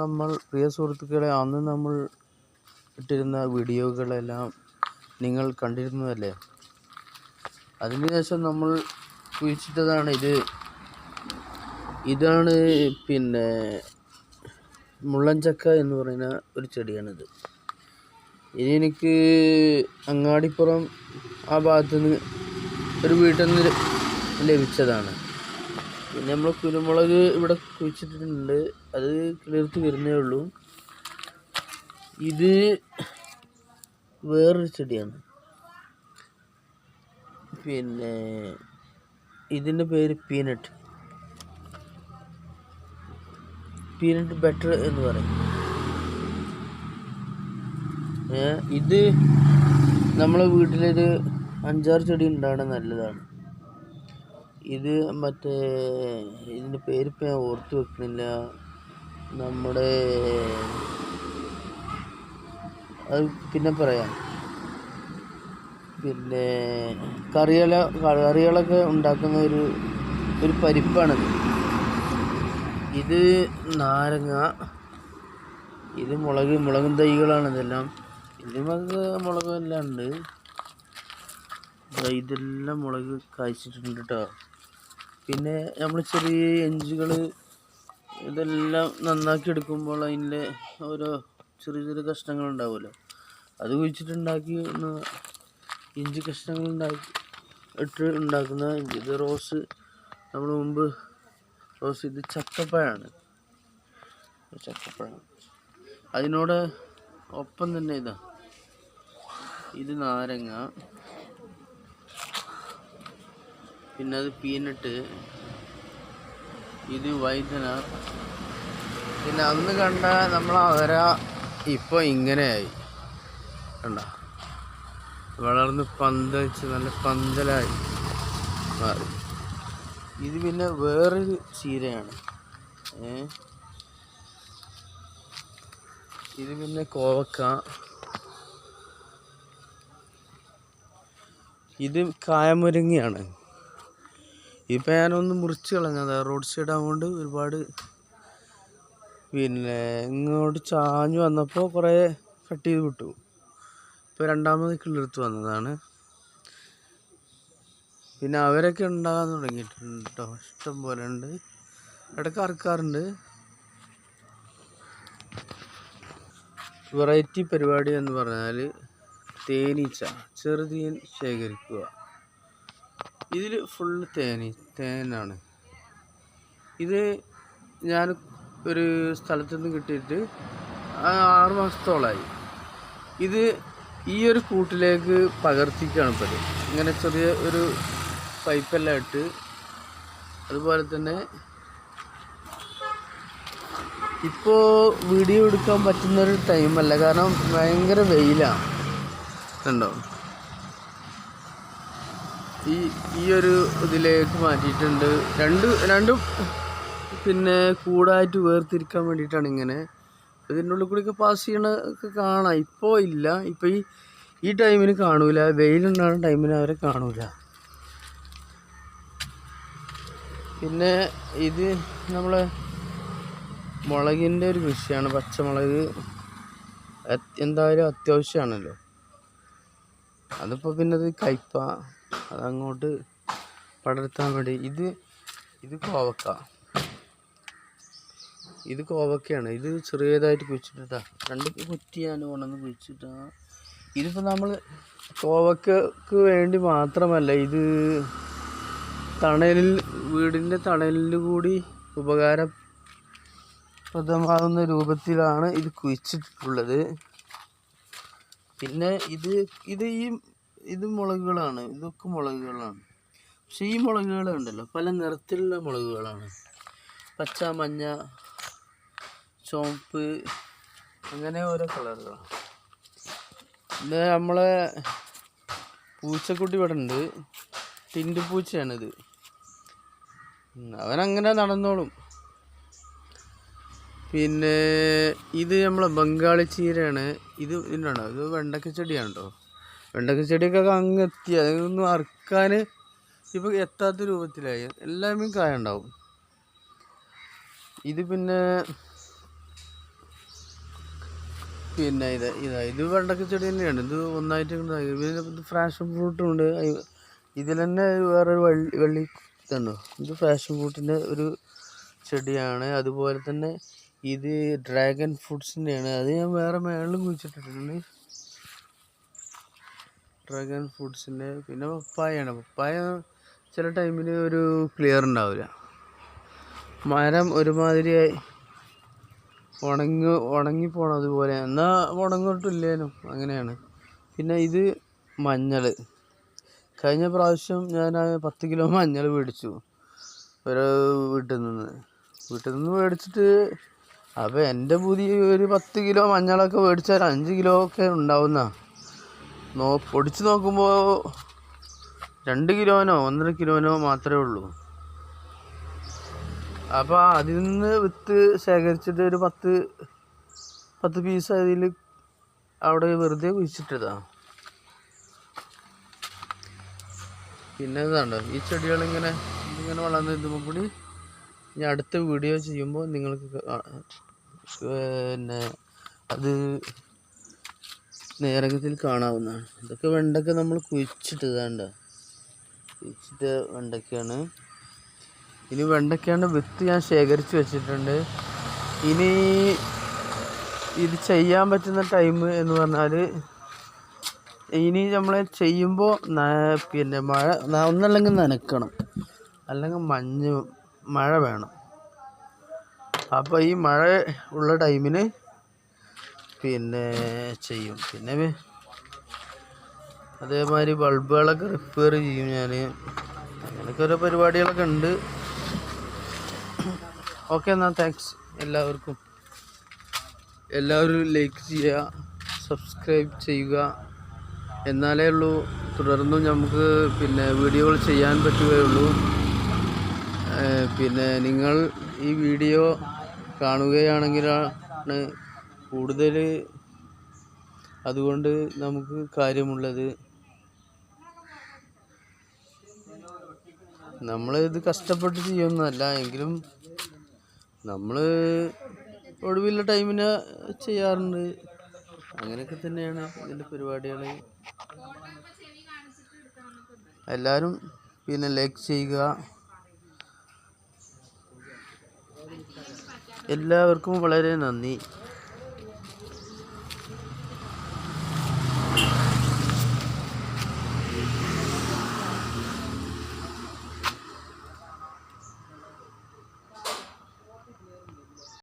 നമ്മൾ പ്രിയ സുഹൃത്തുക്കളെ അന്ന് നമ്മൾ ഇട്ടിരുന്ന വീഡിയോകളെല്ലാം നിങ്ങൾ കണ്ടിരുന്നതല്ലേ? അതിനുശേഷം നമ്മൾ കുഴിച്ചിട്ടതാണ് ഇത്. ഇതാണ് പിന്നെ മുള്ളൻചക്ക എന്ന് പറയുന്ന ഒരു ചെടിയാണിത്. ഇനി എനിക്ക് അങ്ങാടിപ്പുറം ആ ഭാഗത്തു നിന്ന് ഒരു വീട്ടിൽ നിന്ന് ലഭിച്ചതാണ്. പിന്നെ നമ്മൾ കുരുമുളക് ഇവിടെ കുഴിച്ചിട്ടിട്ടുണ്ട്. അത് കിളിർത്ത് വരുന്നേ ഉള്ളൂ. ഇത് വേറൊരു ചെടിയാണ്. പിന്നെ ഇതിന്റെ പേര് പീനട്ട് പീനട്ട് ബെറ്റർ എന്ന് പറയും. ഇത് നമ്മളെ വീട്ടിലൊരു അഞ്ചാറ് ചെടി ഉണ്ടാകണം നല്ലതാണ്. ഇത് മറ്റേ ഇതിന്റെ പേരിപ്പോൾ ഞാൻ ഓർത്ത് വെക്കുന്നില്ല നമ്മുടെ അത് പിന്നെ പറയാം. പിന്നെ കറികള കറികളൊക്കെ ഉണ്ടാക്കുന്ന ഒരു ഒരു പരിപ്പാണ് ഇത് നാരങ്ങ ഇത് മുളക് മുളകും തൈകളാണ് ഇതെല്ലാം. ഇതിനകത്ത് മുളകും എല്ലാം ഉണ്ട് ഇതെല്ലാം മുളക് കായ്ച്ചിട്ടുണ്ട് കേട്ടോ പിന്നെ നമ്മൾ ചെറിയ എഞ്ചുകൾ ഇതെല്ലാം നന്നാക്കി എടുക്കുമ്പോൾ അതിന്റെ ഓരോ ചെറിയ ചെറിയ കഷ്ണങ്ങൾ ഉണ്ടാവുമല്ലോ. അത് കുഴിച്ചിട്ടുണ്ടാക്കി ഇഞ്ചി കഷ്ണങ്ങൾ ഉണ്ടാക്കി ഇട്ട് ഉണ്ടാക്കുന്ന ഇഞ്ചി. ഇത് റോസ് നമ്മൾ മുമ്പ് റോസ് ഇത് ചക്കപ്പഴമാണ് ചക്കപ്പഴം. അതിനോട് ഒപ്പം തന്നെ ഇതാ ഇത് നാരങ്ങ. പിന്നെ അത് പീനട്ട് ഇത് വൈദ്യന പിന്നെ അന്ന് കണ്ട നമ്മൾ അവര ഇപ്പോൾ ഇങ്ങനെയായി. കണ്ട? വളർന്ന് പന്തലിച്ച് നല്ല പന്തലായി മാറി. ഇത് പിന്നെ വേറൊരു ചീരയാണ്. ഏ? ഇത് പിന്നെ കോവക്ക. ഇത് കായമുരങ്ങിയാണ്. ഇപ്പം ഫാനൊന്ന് മുറിച്ച് കളഞ്ഞത് റോഡ് സൈഡ് ആയതുകൊണ്ട് ഒരുപാട് പിന്നെ ഇങ്ങോട്ട് ചാഞ്ഞു വന്നപ്പോൾ കുറേ കട്ട് ചെയ്ത് വിട്ടു. ഇപ്പോൾ രണ്ടാമത് കിളിർത്ത് വന്നതാണ്. പിന്നെ അവരൊക്കെ ഉണ്ടാകാൻ തുടങ്ങിയിട്ടുണ്ട് കേട്ടോ ഇഷ്ടം പോലെ ഉണ്ട്. ഇടയ്ക്ക് അറക്കാറുണ്ട്. വെറൈറ്റി പരിപാടി എന്ന് പറഞ്ഞാൽ തേനീച്ച ചെറുതീൻ ശേഖരിക്കുക. ഇതിൽ ഫുള്ള് തേനി തേനാണ്. ഇത് ഞാൻ ഒരു സ്ഥലത്തു നിന്ന് കിട്ടിയിട്ട് ആറ് മാസത്തോളമായി ഇത് ഈ ഒരു കൂട്ടിലേക്ക് പകർത്തിക്കാണ് ഇപ്പോൾ. ഇങ്ങനെ ചെറിയ ഒരു പൈപ്പെല്ലാം ഇട്ട് അതുപോലെ തന്നെ ഇപ്പോൾ വീഡിയോ എടുക്കാൻ പറ്റുന്നൊരു ടൈമല്ല കാരണം ഭയങ്കര വെയിലാണ് കണ്ടോ? ഈ ഈ ഒരു ഇതിലേക്ക് മാറ്റിയിട്ടുണ്ട്. രണ്ട് രണ്ടും പിന്നെ കൂടായിട്ട് വേർതിരിക്കാൻ വേണ്ടിയിട്ടാണ് ഇങ്ങനെ. ഇതിന്റെ ഉള്ളിൽ കൂടിയൊക്കെ പാസ് ചെയ്യണ ഒക്കെ കാണാം. ഇപ്പോൾ ഇല്ല. ഇപ്പോൾ ഈ ഈ ടൈമിന് കാണൂല. വെയിലുണ്ടാകുന്ന ടൈമിന് അവരെ കാണൂല. പിന്നെ ഇത് നമ്മൾ മുളകിന്റെ ഒരു കൃഷിയാണ്. പച്ചമുളക് എന്തായാലും അത്യാവശ്യമാണല്ലോ. അതിപ്പോൾ പിന്നെ അത് കയ്പ അതങ്ങോട്ട് പടർത്താൻ വേണ്ടി. ഇത് ഇത് കോവക്ക. ഇത് കോവക്കയാണ്. ഇത് ചെറിയതായിട്ട് കുഴിച്ചിട്ടാ രണ്ട് കുറ്റിയാണ് കൊണ്ടുവന്ന് കുഴിച്ചിട്ടാ. ഇതിപ്പോൾ നമ്മൾ കോവക്കക്ക് വേണ്ടി മാത്രമല്ല ഇത് തണലിൽ വീടിന്റെ തണലിൽ കൂടി ഉപകാരപ്രദമാകുന്ന രൂപത്തിലാണ് ഇത് കുഴിച്ചിട്ടുള്ളത് പിന്നെ ഇത് ഇത് ഈ ഇത് മുളകുകളാണ് ഇതൊക്കെ മുളകുകളാണ്. പക്ഷെ ഈ മുളകുകൾ ഉണ്ടല്ലോ പല നിറത്തിലുള്ള മുളകുകളാണ്. പച്ച മഞ്ഞ ചുവപ്പ് അങ്ങനെ ഓരോ കളറുകളാണ്. ഇത് നമ്മളെ പൂച്ചക്കുട്ടി ഇവിടെ ഉണ്ട്. ടിൻഡു പൂച്ചയാണിത്. അവനങ്ങനെ നടന്നോളും. പിന്നെ ഇത് നമ്മളെ ബംഗാളി ചീരയാണ്. ഇത് ഇതിനാണോ ഇത് വെണ്ടക്ക ചെടിയാണ് കേട്ടോ വെണ്ടക്ക ചെടിയൊക്കെ അങ്ങ് എത്തി അതൊന്നും അറുക്കാൻ ഇപ്പോൾ എത്താത്ത രൂപത്തിലായി. എല്ലാമേ കായ ഉണ്ടാവും. ഇത് പിന്നെ പിന്നെ ഇത് ഇതാ ഇത് വെണ്ടക്ക ചെടി തന്നെയാണ്. ഇത് ഒന്നായിട്ട് പിന്നെ ഫ്രാഷൻ ഫ്രൂട്ടും ഉണ്ട്. ഇതിൽ തന്നെ വേറൊരു വള്ളി വള്ളി ഇതുണ്ടോ? ഇത് ഫ്രാഷൻ ഫ്രൂട്ടിന്റെ ഒരു ചെടിയാണ്. അതുപോലെ തന്നെ ഇത് ഡ്രാഗൺ ഫ്രൂട്ട്സിന്റെയാണ് അത് ഞാൻ വേറെ മേളിലും കുഴിച്ചിട്ടിട്ടുണ്ട്. ഡ്രാഗൺ ഫ്രൂട്ട്സിന്റെ പിന്നെ പപ്പായാണ്. പപ്പായ ചില ടൈമിൽ ഒരു ക്ലിയർ ഉണ്ടാവില്ല. മരം ഒരുമാതിരി ഉണങ്ങി ഉണങ്ങിപ്പോണം അതുപോലെ. എന്നാൽ ഉണങ്ങിട്ടില്ലേനും അങ്ങനെയാണ്. പിന്നെ ഇത് മഞ്ഞൾ. കഴിഞ്ഞ പ്രാവശ്യം ഞാൻ പത്ത് കിലോ മഞ്ഞൾ മേടിച്ചു. ഒരു വീട്ടിൽ നിന്ന്. വീട്ടിൽ നിന്ന് മേടിച്ചിട്ട് അപ്പോൾ എന്റെ പുതിയ ഒരു പത്ത് കിലോ മഞ്ഞളൊക്കെ മേടിച്ചാൽ അഞ്ച് കിലോ ഒക്കെ ഉണ്ടാവുന്ന. നോ പൊടിച്ച് നോക്കുമ്പോൾ രണ്ട് കിലോനോ ഒന്നര കിലോനോ മാത്രമേ ഉള്ളൂ. അപ്പോൾ അതിൽ നിന്ന് വിത്ത് ശേഖരിച്ചിട്ട് ഒരു പത്ത് പത്ത് പീസ് അതിൽ അവിടെ വെറുതെ കുഴിച്ചിട്ടതാ. പിന്നെ ഇതാണ്ടോ ഈ ചെടികളിങ്ങനെ ഇങ്ങനെ വളർന്ന് ഇതുമ്പോൾ കൂടി ഞാൻ അടുത്ത വീഡിയോ ചെയ്യുമ്പോൾ നിങ്ങൾക്ക് പിന്നെ അത് നേരകത്തിൽ കാണാവുന്നതാണ്. ഇതൊക്കെ വെണ്ടക്ക നമ്മൾ കുഴിച്ചിട്ടതാണ്ട? കുഴിച്ചിട്ട വെണ്ടക്കയാണ്. ഇനി വെണ്ടയ്ക്കാണ്ട് വിത്ത് ഞാൻ ശേഖരിച്ച് വെച്ചിട്ടുണ്ട്. ഇനി ഇത് ചെയ്യാൻ പറ്റുന്ന ടൈം എന്ന് പറഞ്ഞാൽ ഇനി നമ്മൾ ചെയ്യുമ്പോൾ പിന്നെ മഴ ഒന്നല്ലെങ്കിൽ നനക്കണം. അല്ലെങ്കിൽ മഞ്ഞ് മഴ വേണം. അപ്പോൾ ഈ മഴ ഉള്ള ടൈമിന് പിന്നെ ചെയ്യും. പിന്നെ അതേമാതിരി ബൾബുകളൊക്കെ റിപ്പയർ ചെയ്യും ഞാൻ അങ്ങനെയൊക്കെ ഓരോ പരിപാടികളൊക്കെ ഉണ്ട്. ഓക്കെ എന്നാൽ താങ്ക്സ് എല്ലാവർക്കും. എല്ലാവരും ലൈക്ക് ചെയ്യുക സബ്സ്ക്രൈബ് ചെയ്യുക. എന്നാലേ ഉള്ളൂ. തുടർന്നും നമുക്ക് പിന്നെ വീഡിയോകൾ ചെയ്യാൻ പറ്റുകയുള്ളൂ. പിന്നെ നിങ്ങൾ ഈ വീഡിയോ കാണുകയാണെങ്കിലാണ് കൂടുതൽ അതുകൊണ്ട് നമുക്ക് കാര്യമുള്ളത് നമ്മൾ ഇത് കഷ്ടപ്പെട്ട് ചെയ്യുന്നതല്ല എങ്കിലും നമ്മൾ ഒടുവില്ല ടൈമിന് ചെയ്യാറുണ്ട്. അങ്ങനെയൊക്കെ തന്നെയാണ് ഇതിന്റെ പരിപാടികൾ എല്ലാവരും പിന്നെ ലൈക്ക് ചെയ്യുക. എല്ലാവർക്കും വളരെ നന്ദി.